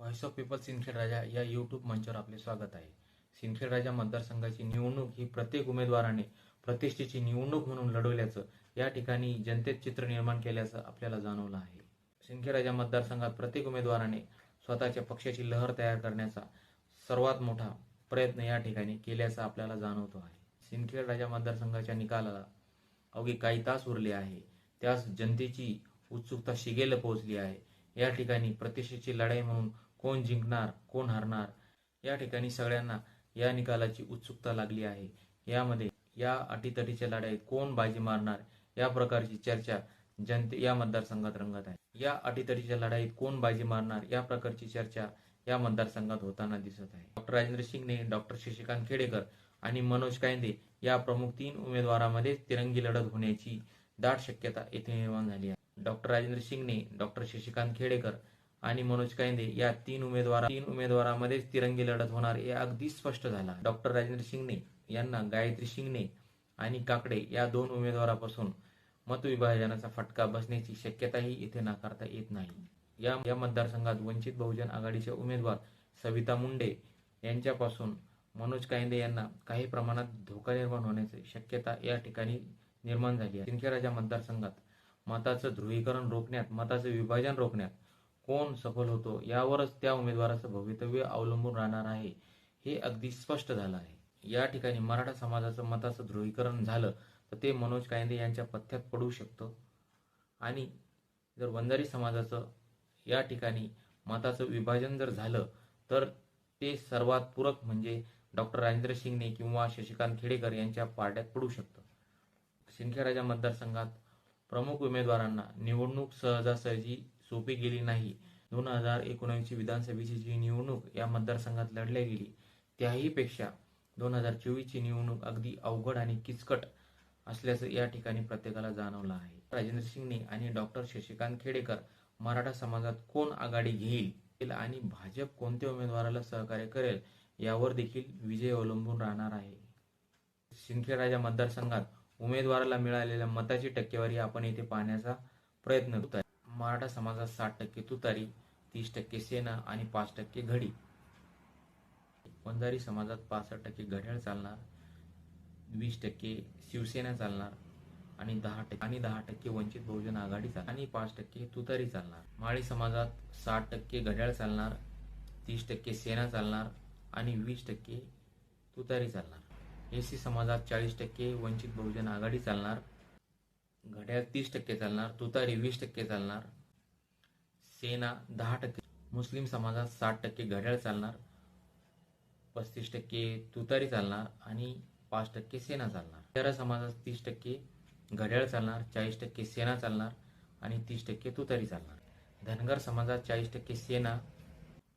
Voice of people Sindkhed Raja या YouTube मंचावर आपले स्वागत आहे. सिंदखेड राजा मतदारसंघाची निवडणूक ही प्रत्येक उमेदवाराने प्रतिष्ठेची निवडणूक म्हणून लढवल्याचं या ठिकाणी जनतेत चित्र निर्माण केल्याचं आपल्याला जाणवलं आहे. सिंदखेड राजा मतदारसंघात प्रत्येक उमेदवाराने स्वतःच्या पक्षाची लहर तयार करण्याचा सर्वात मोठा प्रयत्न या ठिकाणी केल्याचा आपल्याला जाणवतो आहे. सिंदखेड राजा मतदारसंघाच्या निकालाला अवघे काही तास उरले आहे. त्यास जनतेची उत्सुकता शिगेला पोहोचली आहे. या ठिकाणी प्रतिष्ठेची लढाई म्हणून कोण जिंकणार कोण हरणार या ठिकाणी सगळ्यांना या निकालाची उत्सुकता लागली आहे. यामध्ये या अटीतटीच्या लढाईत कोण बाजी मारणार या प्रकारची चर्चा जनते या मतदारसंघात रंगत आहे. या अटीतटीच्या लढाईत कोण बाजी मारणार या प्रकारची चर्चा या मतदारसंघात होताना दिसत आहे. डॉक्टर राजेंद्र शिंगणे डॉक्टर शशिकांत खेडेकर आणि मनोज कायंदे या प्रमुख तीन उमेदवारांमध्ये तिरंगी लढत होण्याची दाट शक्यता येथे निर्माण झाली आहे. डॉक्टर राजेंद्र शिंगणे डॉक्टर शशिकांत खेडेकर आणि मनोज कायंदे या तीन उमेदवार तीन उमेदवारामध्येच तिरंगी लढत होणार हे अगदी स्पष्ट झाला. डॉक्टर राजेंद्र शिंगणे यांना गायत्री शिंगणे आणि काकडे या दोन उमेदवारापासून मतविभाजनाचा फटका बसण्याची शक्यताही इथे नाकारता येत नाही. या या मतदारसंघात वंचित बहुजन आघाडीचे उमेदवार सविता मुंडे यांच्यापासून मनोज कायंदे यांना काही प्रमाणात धोका निर्माण होण्याची शक्यता या ठिकाणी निर्माण झाली आहे. सिंदखेडराजा मतदारसंघात मताचं ध्रुवीकरण रोखण्यात मताचं विभाजन रोखण्यात कोण सफल होतो यावरच त्या उमेदवाराचं भवितव्य अवलंबून राहणार आहे हे अगदी स्पष्ट झालं आहे. या ठिकाणी मराठा समाजाचं मताचं ध्रुवीकरण झालं तर ते मनोज कायंदे यांच्या पथ्यात पडू शकतं. आणि जर वंजारी समाजाचं या ठिकाणी मताचं विभाजन जर झालं तर ते सर्वात पूरक म्हणजे डॉक्टर राजेंद्र शिंगणे किंवा शशिकांत खेडेकर यांच्या पार्ट्यात पडू शकतं. सिंदखेडाच्या मतदारसंघात प्रमुख उमेदवारांना निवडणूक सहजासहजी सोपी गेली नाही. दोन हजार एकोणऐंशी विधानसभेची जी निवडणूक या मतदारसंघात लढल्या गेली त्याही पेक्षा दोन हजार चोवीसची निवडणूक अगदी अवघड आणि किचकट असल्याचं या ठिकाणी प्रत्येकाला जाणवलं आहे. राजेंद्र शिंगणे आणि डॉक्टर शशिकांत खेडेकर मराठा समाजात कोण आघाडी घेईल आणि भाजप कोणत्या उमेदवाराला सहकार्य करेल यावर देखील विजय अवलंबून राहणार आहे. सिंदखेडराजा मतदारसंघात उमेदवाराला मिळालेल्या मताची टक्केवारी आपण येथे पाहण्याचा प्रयत्न करत आहे मराठा समाजात साठ टक्के तुतारी तीस टक्के सेना आणि पाच टक्के घडी. वंजारी समाजात पासष्ट टक्के घड्याळ चालणार वीस टक्के शिवसेना चालणार आणि दहा टक्के आणि दहा टक्के वंचित बहुजन आघाडी चालणार आणि पाच टक्के तुतारी चालणार. माळी समाजात साठ टक्के घड्याळ चालणार तीस टक्के सेना चालणार आणि वीस टक्के तुतारी चालणार. एसी समाजात चाळीस टक्के वंचित बहुजन आघाडी चालणार घड्याळ तीस टक्के चालणार तुतारी वीस टक्के चालणार सेना दहा टक्के मुस्लिम समाजात साठ टक्के घड्याळ चालणार पस्तीस टक्के तुतारी चालणार आणि पाच टक्के सेना चालणार. तेरा समाजात तीस टक्के घड्याळ चालणार चाळीस टक्के सेना चालणार आणि तीस टक्के तुतारी चालणार. धनगर समाजात चाळीस टक्के सेना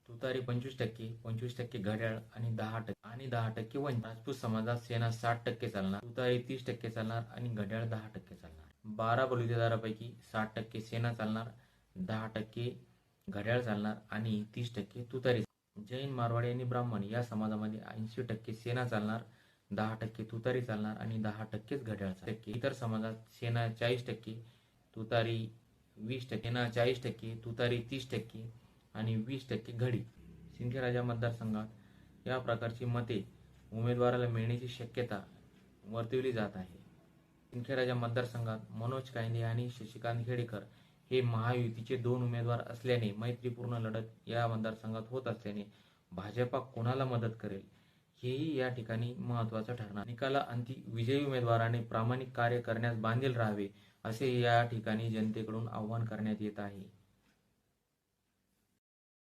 तुतारी पंचवीस टक्के पंचवीस टक्के घड्याळ आणि दहा टक्के आणि दहा टक्के वंचित राजपूत समाजात सेना साठ टक्के चालणार तुतारी तीस टक्के चालणार आणि घड्याळ दहा टक्के चालणार. बारा बलुतेदारापैकी साठ टक्के सेना चालणार दहा टक्के घड्याळ चालणार आणि तीस टक्के तुतारी जैन मारवाडी आणि ब्राह्मण या समाजामध्ये ऐंशी टक्के सेना चालणार दहा टक्के तुतारी चालणार आणि दहा टक्केच घड्याळ चालणार. टक्के इतर समाजात सेना चाळीस टक्के तुतारी वीस टक्के सेना चाळीस टक्के तुतारी तीस टक्के आणि वीस टक्के घडी. सिंधराजा मतदारसंघात या प्रकारची मते उमेदवाराला मिळण्याची शक्यता वर्तवली जात आहे. सिंदखेडराजा मतदारसंघात मनोज कायंदे आणि शशिकांत खेडेकर हे महायुतीचे दोन उमेदवार असल्याने मैत्रीपूर्ण लढत या मतदारसंघात होत असल्याने भाजपा कोणाला मदत करेल हेही या ठिकाणी महत्वाचं ठरणार. निकाला अंती विजयी उमेदवाराने प्रामाणिक कार्य करण्यास बांधील राहावे असे या ठिकाणी जनतेकडून आवाहन करण्यात येत आहे.